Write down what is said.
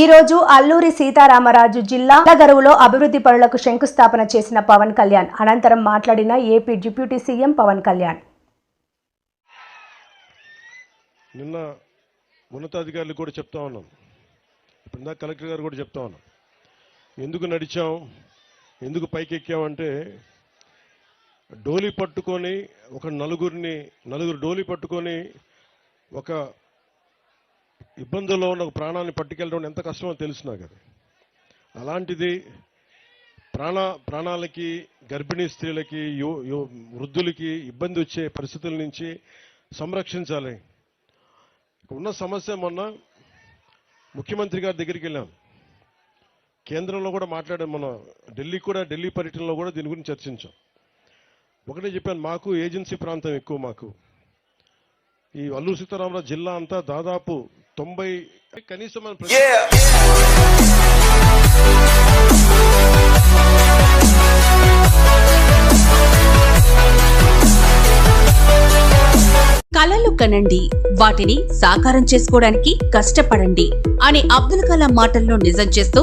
ఈ రోజు అల్లూరి సీతారామరాజు జిల్లా గరువులో అభివృద్ధి పనులకు శంకుస్థాపన చేసిన పవన్ కళ్యాణ్. అనంతరం మాట్లాడిన AP deputy CM Pawan Kalyan. నిన్న ఉన్నతాధికారులు కూడా చెప్తా ఉన్నాం. ఇప్పుడు ఇందాక కలెక్టర్ గారు కూడా చెప్తా ఉన్నాం. ఎందుకు నడిచాం? ఎందుకు పైకెక్కామంటే డోలీ డోలి పట్టుకొని ఒక నలుగురిని నలుగురు డోలి పట్టుకొని ఒక ఇబ్బందుల్లో ఉన్న ప్రాణాన్ని పట్టుకెళ్ళడం ఎంత కష్టమో తెలుసు నాకు అది అలాంటిది ప్రాణ ప్రాణాలకి గర్భిణీ స్త్రీలకి వృద్ధులకి ఇబ్బంది వచ్చే పరిస్థితుల నుంచి సంరక్షించాలి. ఉన్న సమస్య మొన్న ముఖ్యమంత్రి గారి దగ్గరికి వెళ్ళాం. కేంద్రంలో కూడా మాట్లాడాం మన ఢిల్లీ కూడా ఢిల్లీ పర్యటనలో కూడా దీని గురించి చర్చించాం. ఒకటే చెప్పాను మాకు ఏజెన్సీ ప్రాంతం ఎక్కువ మాకు. ఈ అల్లూరు సీతారామరాజు జిల్లా అంతా దాదాపు తొంభై కనీసం మన కలలు కనండి వాటిని సాకారం చేసుకోవడానికి కష్టపడండి అనే అబ్దుల్ కలాం మాటల్లో నిజం చేస్తూ